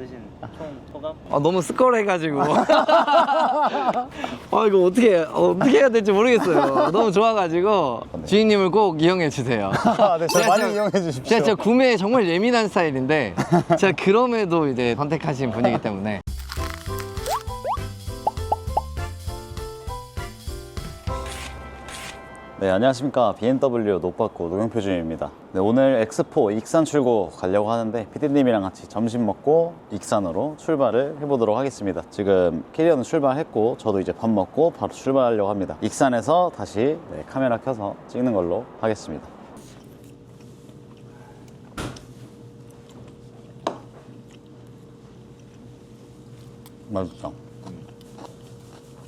받으신 총 소감? 아 너무 스컬해가지고. 아 이거 어떻게 어떻게 해야 될지 모르겠어요. 너무 좋아가지고 주인님을 꼭 이용해 주세요. 아, 네, 저 많이 이용해 주십시오. 제가 진짜 구매에 정말 예민한 스타일인데 제가 그럼에도 이제 선택하신 분이기 때문에 네, 안녕하십니까. BMW 노빠꾸 노경표 주임입니다. 네, 오늘 엑스포 익산 출고 가려고 하는데 피디님이랑 같이 점심 먹고 익산으로 출발을 해보도록 하겠습니다. 지금 캐리어는 출발했고 저도 이제 밥 먹고 바로 출발하려고 합니다. 익산에서 다시 네, 카메라 켜서 찍는 걸로 하겠습니다. 맛있다.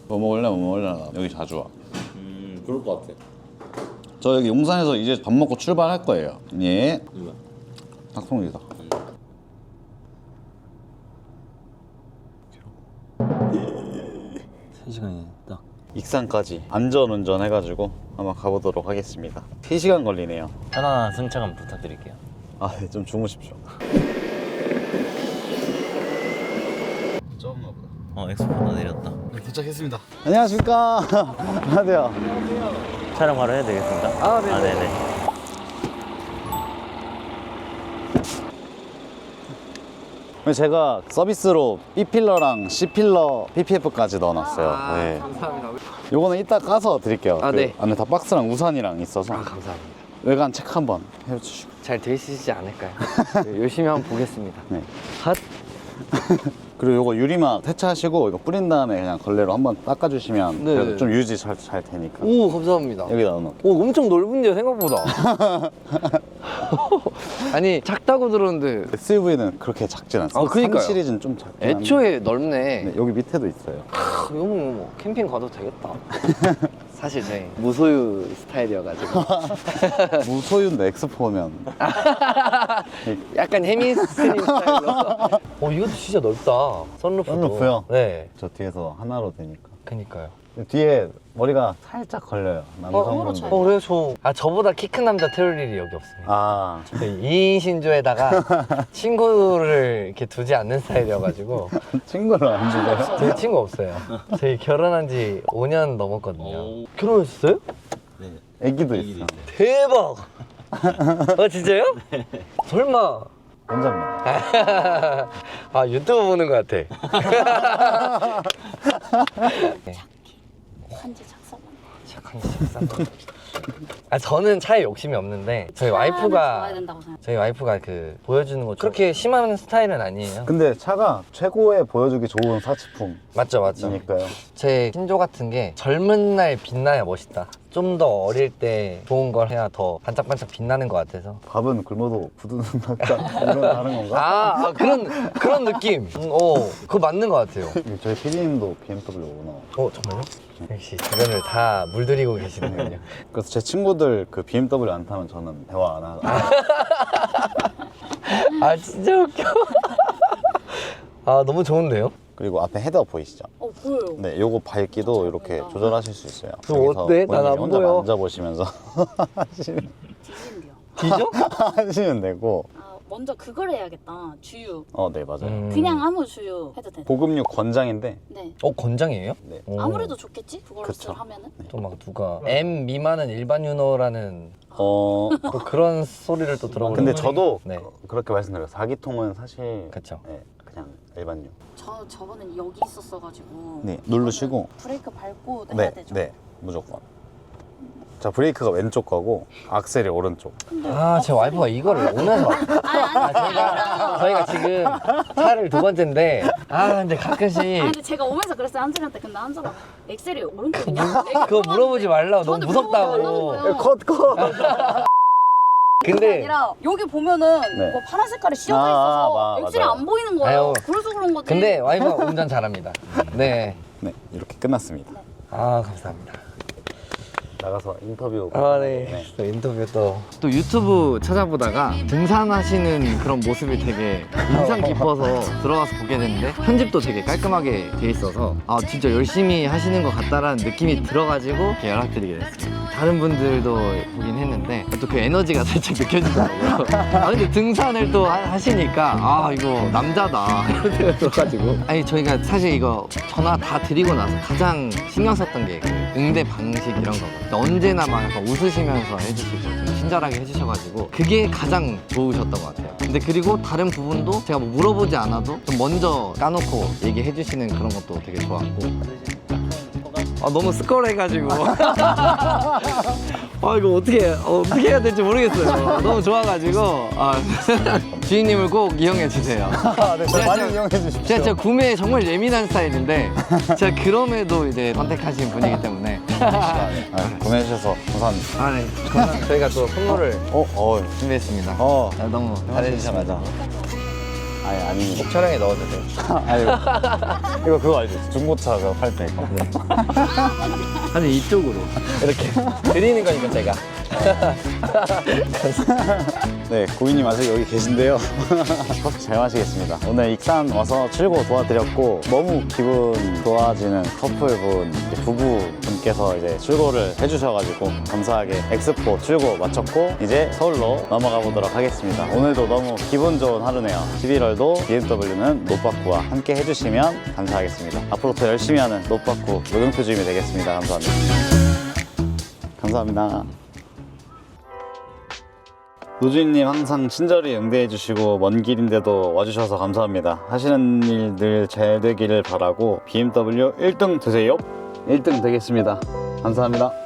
뭐 먹을래? 뭐 먹을래? 여기 자주 와. 음 그럴 것 같아 저 여기 용산에서 이제 밥 먹고 출발할 거예요. 예. 누가? 닭송이다. 세시간이 딱 익산까지 안전운전 해가지고 한번 가보도록 하겠습니다. 3시간 걸리네요. 편안한 승차감 부탁드릴게요 아, 네, 좀 주무십시오. 적은가 보다. 어 엑스포다 내렸다 도착했습니다. 안녕하십니까. 안녕하세요. 촬영 바로 해야 되겠습니다 아, 네네. 아 네네 제가 서비스로 B필러랑 C필러 PPF까지 넣어놨어요. 아, 네. 감사합니다 요거는 이따 까서 드릴게요. 아, 그 네. 안에 다 박스랑 우산이랑 있어서 감사합니다 외관 체크 한번 해주시고. 잘 되시지 않을까요? 열심히 한번 보겠습니다 네. 핫 그리고 요거 유리막 세차하시고 이거 뿌린 다음에 그냥 걸레로 한번 닦아주시면 네. 그래도 좀 유지 잘, 잘 되니까. 오 감사합니다. 여기다 넣어놓을게요. 오 엄청 넓은데요 생각보다. 아니 작다고 들었는데. SUV는 그렇게 작진 않습니다. 아, 그니까요. 3 시리즈는 좀 작긴 한데 애초에 넓네. 네, 여기 밑에도 있어요. 아, 어머 어머 캠핑 가도 되겠다 사실 저희 무소유 스타일이어가지고. 무소유인데 엑스포면. 약간 해미스님 스타일로. 어 이것도 진짜 넓다. 선루프도. 선루프요? 네. 저 뒤에서 하나로 되니까. 그니까요 뒤에 머리가 살짝 걸려요. 남성분들 어 그래요 저아 저보다 키 큰 남자 태울 일이 여기 없습니다. 아. 2인 신조에다가 친구를 이렇게 두지 않는 스타일이어가지고. 친구를 안 주고요? 저희 친구 없어요. 저희 결혼한 지 5년 넘었거든요. 오. 결혼했어요? 네. 애기도 있어. 대박! 아 진짜요? 설마. 혼자입니다. 아 유튜브 보는 것 같아 한지 작사만. 착한 식사 아 저는 차에 욕심이 없는데 저희 와이프가 된다고 생각. 저희 와이프가 그 보여주는 거 그렇게 심한 스타일은 아니에요. 근데 차가 최고의 보여주기 좋은 사치품이니까요. 맞죠 맞죠. 제 신조 같은 게 젊은 날 빛나야 멋있다 좀 더 어릴 때 좋은 걸 해야 더 반짝반짝 빛나는 것 같아서 밥은 굶어도 부드는 낫다 이런 다른 건가? 아, 아, 그런 그런 느낌 음, 어 그거 맞는 것 같아요 저희 PD님도 BMW구나 어 정말요? 역시 주변을 다 물들이고 계시는군요 그래서 제 친구들 그 BMW 안 타면 저는 대화 안 하고 아 진짜 웃겨 아 너무 좋은데요? 그리고 앞에 헤더 보이시죠? 어. 네, 요거 밝기도 이렇게. 조절하실 수 있어요. 여기서 어때? 난안 본인이 혼자 보여. 만져보시면서 하시면. 뒤져? 하시면 되고. 아 먼저 그걸 해야겠다. 주유. 어, 네, 맞아요. 음. 그냥 아무 주유 해도 돼. 보급류 권장인데, 네. 어 권장이에요? 네. 오. 아무래도 좋겠지? 그걸로. 하면은. 또 막 누가 M 미만은 일반 유노라는 어, 또 그런 소리를 또 들어보는 근데 저도 네 그- 그렇게 말씀드려요. 4기통은 사실 그쵸. 네, 그냥 일반류. 저 저번에 여기 있었어가지고. 네, 누르시고. 브레이크 밟고 해야 네, 되죠. 네, 무조건. 자, 브레이크가 왼쪽 거고, 악셀이 오른쪽. 아 제 와이프가 이거를 오면서 막- 아니 아니. 아 저희가 저희가 지금 차를 두 번째인데 아 근데 가끔씩 아니 근데 제가 오면서 그랬어요 한솔이한테 근데 한솔아 엑셀이 오른쪽이냐? 그거 물어보지 말라고 너무 저한테 무섭다고 말라는 거예요. 컷, 컷! 근데 아니라 여기 보면은 네. 뭐 파란 색깔이 씌어져 아, 있어서 아, 엑셀이 맞아요. 안 보이는 거예요. 아유. 그래서 그런 거지. 근데 와이프가 운전 잘합니다 네. 네, 이렇게 끝났습니다. 아 감사합니다 나가서 인터뷰. 아, 네. 또 인터뷰 또. 또 유튜브 찾아보다가 등산하시는 그런 모습이 되게 인상 깊어서 들어가서 보게 됐는데 편집도 되게 깔끔하게 돼 있어서 아 진짜 열심히 하시는 것 같다라는 느낌이 들어가지고 이렇게 연락드리게 됐습니 다. 다른 분들도 보긴 했는데 또 그 에너지가 살짝 느껴지더라고요. 아 근데 등산을 또 하- 하시니까 아 이거 남자다 이런 생각이 들어가지고 아니 저희가 사실 이거 전화 다 드리고 나서 가장 신경 썼던 게그 응대 방식 이런 거거든요. 언제나 막 약간 웃으시면서 해주시고 좀 친절하게 해주셔가지고 그게 가장 좋으셨던 것 같아요. 근데 그리고 다른 부분도 제가 뭐 물어보지 않아도 좀 먼저 까놓고 얘기해 주시는 그런 것도 되게 좋았고 아 너무 스컬해가지고. 아 이거 어떻게 어, 떻게 해야 될지 모르겠어요. 너무 좋아가지고. 아, 주인님을 꼭 이용해 주세요. 아, 네, 많이 이용해 주십시오. 제가 진짜 구매에 정말 예민한 스타일인데 제가 그럼에도 이제 선택하신 분이기 때문에. 아, 구매해 주셔서 감사합니다. 아네. 저희가 또 선물을 어, 어, 준비했습니다. 어, 아, 너무 잘해주셔가지고 아니 아닙니다. 촬영에 넣어주세요 아니 이거 그거 알지? 중고차 그거 팔 때. 이거. 아니 이쪽으로 이렇게 드리는 거니까 제가 네, 고객님 아직 여기 계신데요. 커피 잘 마시겠습니다. 오늘 익산 와서 출고 도와드렸고 너무 기분 좋아지는 커플분, 이제 부부분께서 이제 출고를 해주셔가지고 감사하게 엑스포 출고 마쳤고 이제 서울로 넘어가 보도록 하겠습니다. 오늘도 너무 기분 좋은 하루네요. 11월도 BMW는 노빠꾸와 함께 해주시면 감사하겠습니다. 앞으로 더 열심히 하는 노빠꾸 노경표 주임이 되겠습니다. 감사합니다. 감사합니다. 노주인님 항상 친절히 응대해 주시고 먼 길인데도 와주셔서 감사합니다. 하시는 일 늘 잘 되기를 바라고 BMW 1등 되세요. 1등 되겠습니다. 감사합니다.